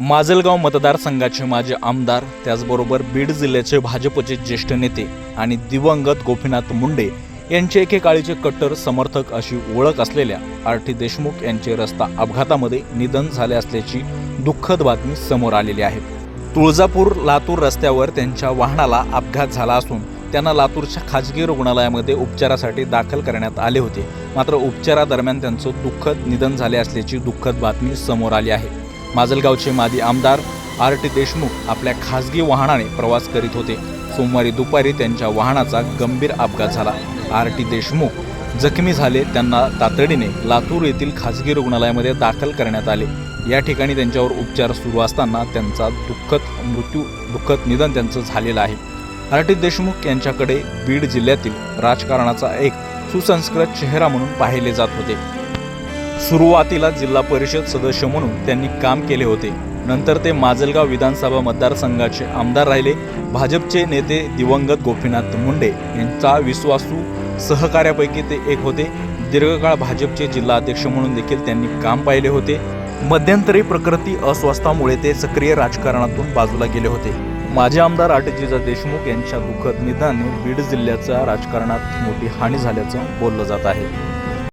माजलगाव मतदारसंघाचे माजी आमदार त्याचबरोबर बीड जिल्ह्याचे भाजपचे ज्येष्ठ नेते आणि दिवंगत गोपीनाथ मुंडे यांचे एकेकाळीचे कट्टर समर्थक अशी ओळख असलेल्या आर टी देशमुख यांचे रस्ता अपघातामध्ये निधन झाले असल्याची दुःखद बातमी समोर आलेली आहे. तुळजापूर लातूर रस्त्यावर त्यांच्या वाहनाला अपघात झाला असून त्यांना लातूरच्या खाजगी रुग्णालयामध्ये उपचारासाठी दाखल करण्यात आले होते. मात्र उपचारादरम्यान त्यांचं दुःखद निधन झाले असल्याची दुःखद बातमी समोर आली आहे. माजलगावचे माजी आमदार आर टी देशमुख आपल्या खाजगी वाहनाने प्रवास करीत होते. सोमवारी दुपारी त्यांच्या वाहनाचा गंभीर अपघात झाला. आर टी देशमुख जखमी झाले त्यांना तातडीने लातूर येथील खाजगी रुग्णालयामध्ये दाखल करण्यात आले. या ठिकाणी त्यांच्यावर उपचार सुरू असताना त्यांचा दुःखद मृत्यू दुःखद निधन त्यांचं झालेलं आहे. आर टी देशमुख यांच्याकडे बीड जिल्ह्यातील राजकारणाचा एक सुसंस्कृत चेहरा म्हणून पाहिले जात होते. सुरुवातीला जिल्हा परिषद सदस्य म्हणून त्यांनी काम केले होते. नंतर ते माजलगाव विधानसभा मतदारसंघाचे आमदार राहिले. भाजपचे नेते दिवंगत गोपीनाथ मुंडे यांचा विश्वासू सहकार्यापैकी ते एक होते. दीर्घकाळ भाजपचे जिल्हा अध्यक्ष म्हणून देखील त्यांनी काम पाहिले होते. मध्यंतरी प्रकृती अस्वस्थामुळे ते सक्रिय राजकारणातून बाजूला गेले होते. माजी आमदार आटजीजा देशमुख यांच्या दुःखद निधनाने बीड जिल्ह्याच्या राजकारणात मोठी हानी झाल्याचं बोललं जात आहे.